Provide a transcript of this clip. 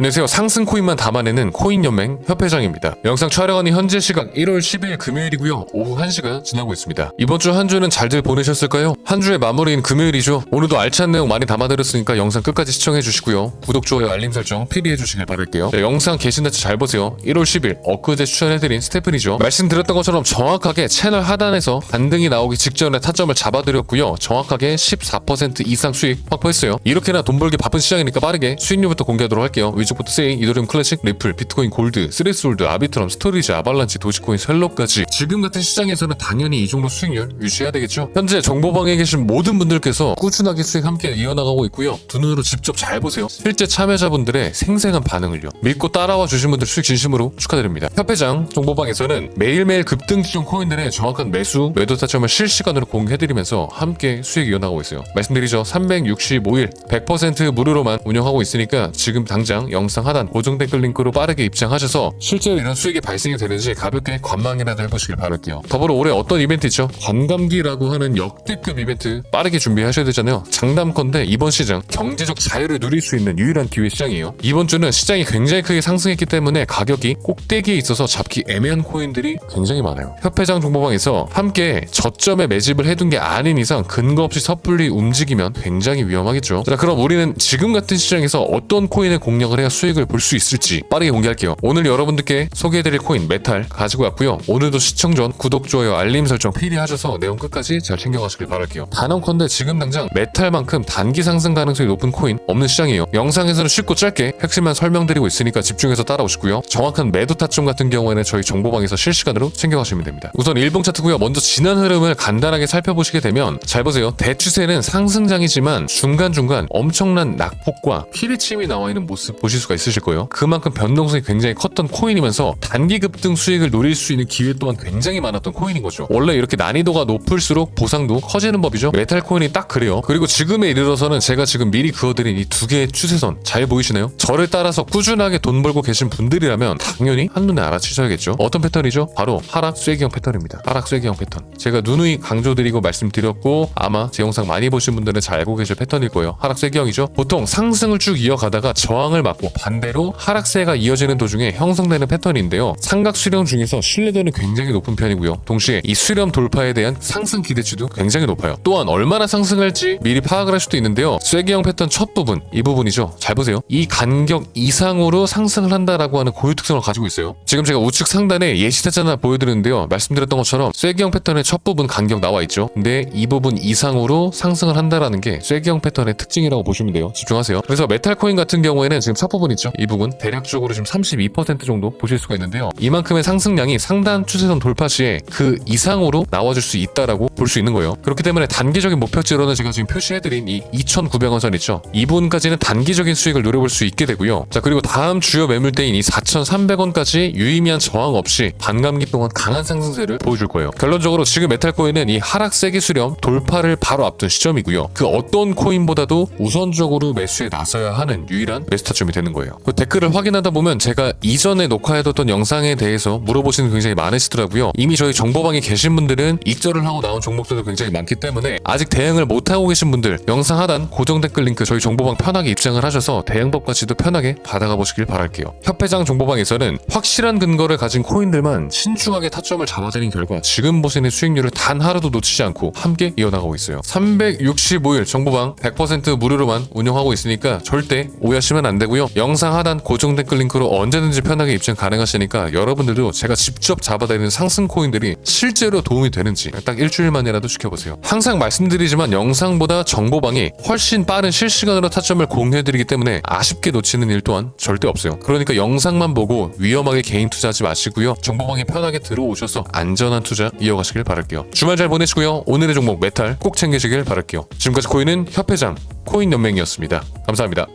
안녕하세요. 상승 코인만 담아내는 코인 연맹 협회장입니다. 영상 촬영하는 현재 시각 1월 10일 금요일이고요. 오후 1시가 지나고 있습니다. 이번 주 한 주는 잘들 보내셨을까요? 한 주의 마무리인 금요일이죠. 오늘도 알찬 내용 많이 담아드렸으니까 영상 끝까지 시청해 주시고요. 구독, 좋아요, 알림 설정 필히 해주시길 바랄게요. 네, 영상 계신 날짜 잘 보세요. 1월 10일 엊그제 추천해드린 스테픈이죠. 말씀드렸던 것처럼 정확하게 채널 하단에서 반등이 나오기 직전에 타점을 잡아드렸고요. 정확하게 14% 이상 수익 확보했어요. 이렇게나 돈 벌기 바쁜 시장이니까 빠르게 수익률부터 공개하도록 할게요. 위쪽부터 세이, 이더리움 클래식, 리플, 비트코인 골드, 스레스홀드, 아비트럼, 스토리지, 아발란치, 도지코인, 셀럽까지 지금 같은 시장에서는 당연히 이 정도 수익률 유지해야 되겠죠. 현재 정보방에 계신 모든 분들께서 꾸준하게 수익 함께 이어나가고 있고요. 두 눈으로 직접 잘 보세요. 실제 참여자분들의 생생한 반응을요. 믿고 따라와 주신 분들 수익 진심으로 축하드립니다. 협회장 정보방에서는 매일매일 급등 지정 코인들의 정확한 매수, 매도 타점을 실시간으로 공개해드리면서 함께 수익 이어나가고 있어요. 말씀드리죠. 365일 100% 무료로만 운영하고 있으니까 지금 당장 영상 하단 고정 댓글 링크로 빠르게 입장하셔서 실제로 이런 수익이 발생이 되는지 가볍게 관망이라도 해보시길 바랄게요. 더불어 올해 어떤 이벤트 있죠? 관감기라고 하는 역대급 이벤트 빠르게 준비하셔야 되잖아요. 장담컨대 이번 시장 경제적 자유를 누릴 수 있는 유일한 기회 시장이에요. 이번 주는 시장이 굉장히 크게 상승했기 때문에 가격이 꼭대기에 있어서 잡기 애매한 코인들이 굉장히 많아요. 협회장 정보방에서 함께 저점에 매집을 해둔 게 아닌 이상 근거 없이 섣불리 움직이면 굉장히 위험하겠죠. 자, 그럼 우리는 지금 같은 시장에서 어떤 코인을 공략을 해야 수익을 볼 수 있을지 빠르게 공개할게요. 오늘 여러분들께 소개해드릴 코인 메탈 가지고 왔고요. 오늘도 시청 전 구독, 좋아요, 알림 설정 필히 하셔서 내용 끝까지 잘 챙겨가시길 바랄게요. 단언컨대 지금 당장 메탈만큼 단기 상승 가능성이 높은 코인 없는 시장이에요. 영상에서는 쉽고 짧게 핵심만 설명드리고 있으니까 집중해서 따라오시고요. 정확한 매도 타점 같은 경우에는 저희 정보방에서 실시간으로 챙겨가시면 됩니다. 우선 일봉 차트고요. 먼저 지난 흐름을 간단하게 살펴보시게 되면 잘 보세요. 대추세는 상승장이지만 중간중간 엄청난 낙폭과 피리침이 나와 있는 모습 보실 수가 있으실 거예요. 그만큼 변동성이 굉장히 컸던 코인이면서 단기 급등 수익을 노릴 수 있는 기회 또한 굉장히 많았던 코인인 거죠. 원래 이렇게 난이도가 높을수록 보상도 커지는 법이죠. 메탈 코인이 딱 그래요. 그리고 지금에 이르러서는 제가 지금 미리 그어드린 이 두 개의 추세선 잘 보이시나요? 저를 따라서 꾸준하게 돈 벌고 계신 분들이라면 당연히 한눈에 알아채셔야겠죠. 어떤 패턴이죠? 바로 하락 쐐기형 패턴입니다. 하락 쐐기형 패턴. 제가 누누이 강조드리고 말씀드렸고 아마 제 영상 많이 보신 분들은 잘 알고 계실 패턴일 거예요. 하락 쐐기형이죠. 보통 상승을 쭉 이어가다가 저항을 맞고 반대로 하락세가 이어지는 도중에 형성되는 패턴인데요. 삼각 수렴 중에서 신뢰도는 굉장히 높은 편이고요. 동시에 이 수렴 돌파에 대한 상승 기대치도 굉장히 높아요. 또한 얼마나 상승할지 미리 파악을 할 수도 있는데요. 쐐기형 패턴 첫 부분 이 부분이죠. 잘 보세요. 이 간격 이상으로 상승을 한다라고 하는 고유 특성을 가지고 있어요. 지금 제가 우측 상단에 예시타자 하나 보여드렸는데요. 말씀드렸던 것처럼 쐐기형 패턴의 첫 부분 간격 나와 있죠. 근데 이 부분 이상으로 상승을 한다라는 게 쐐기형 패턴의 특징이라고 보시면 돼요. 집중하세요. 그래서 메탈 코인 같은 경우에는 지금 첫 부분 있죠. 이 부분 대략적으로 지금 32% 정도 보실 수가 있는데요. 이만큼의 상승량이 상단 추세선 돌파 시에 그 이상으로 나와줄 수 있다라고 볼 수 있는 거예요. 그렇기 때문에 단기적인 목표치로는 제가 지금 표시해드린 이 2,900원 선 있죠. 이 부분까지는 단기적인 수익을 노려볼 수 있게 되고요. 자 그리고 다음 주요 매물대인 이 4,300원까지 유의미한 저항 없이 반감기 동안 강한 상승세를 보여줄 거예요. 결론적으로 지금 메탈코인은 이 하락 세기 수렴 돌파를 바로 앞둔 시점이고요. 그 어떤 코인보다도 우선적으로 매수에 나서야 하는 유일한 매수 타점이 되는 거예요. 그 댓글을 확인하다 보면 제가 이전에 녹화해뒀던 영상에 대해서 물어보시는 굉장히 많으시더라고요. 이미 저희 정보방에 계신 분들은 익절을 하고 나온 종목들도 굉장히 많기 때문에 아직 대응을 못하고 계신 분들 영상 하단 고정 댓글 링크 저희 정보방 편하게 입장을 하셔서 대응법까지도 편하게 받아가 보시길 바랄게요. 협회장 정보방에서는 확실한 근거를 가진 코인들만 신중하게 타점을 잡아드린 결과 지금 보시는 수익률을 단 하루도 놓치지 않고 함께 이어나가고 있어요. 365일 정보방 100% 무료로만 운영하고 있으니까 절대 오해하시면 안 되고요. 영상 하단 고정 댓글 링크로 언제든지 편하게 입장 가능하시니까 여러분들도 제가 직접 잡아다니는 상승 코인들이 실제로 도움이 되는지 딱 일주일만이라도 지켜보세요. 항상 말씀드리지만 영상보다 정보방이 훨씬 빠른 실시간으로 타점을 공유해드리기 때문에 아쉽게 놓치는 일 또한 절대 없어요. 그러니까 영상만 보고 위험하게 개인 투자하지 마시고요. 정보방에 편하게 들어오셔서 안전한 투자 이어가시길 바랄게요. 주말 잘 보내시고요. 오늘의 종목 메탈 꼭 챙기시길 바랄게요. 지금까지 코인은 협회장 코인 연맹이었습니다. 감사합니다.